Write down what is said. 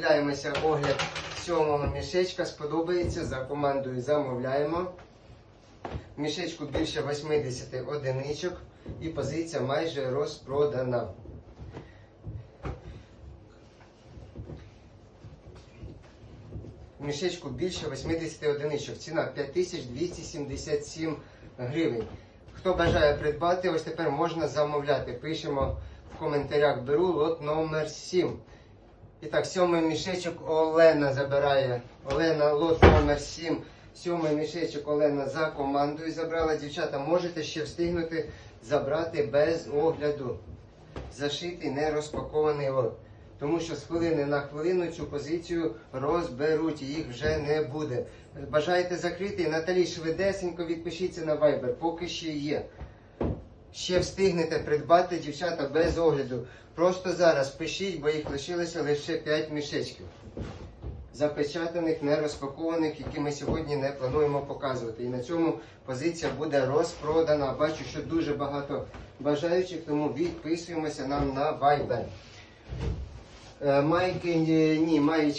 Дивляємося огляд сьомого мішечка. Сподобається за командою замовляємо. Мішечку більше 80 одиничок і позиція майже розпродана. Мішечку більше 80 одиничок. Ціна 5277 гривень. Хто бажає придбати, ось тепер можна замовляти. Пишемо в коментарях беру лот номер 7. І так, сьомий мішечок Олена забирає. Олена лот номер 7. Сьомий мішечок Олена за командою забрала. Дівчата, можете ще встигнути забрати без огляду. Зашитий не розпакований лот. Тому що з хвилини на хвилину цю позицію розберуть їх вже не буде. Бажаєте закрити? Наталі швидесенько відпишіться на Viber, поки ще є. Ще встигнете придбати дівчата без огляду. Просто зараз пишіть, бо їх лишилося лише 5 мішечків. Запечатаних, не розпакованих, які ми сьогодні не плануємо показувати. І на цьому позиція буде розпродана. Бачу, що дуже багато бажаючих, тому відписуємося нам на Viber. Е, Майки, ні, ні, маєчки.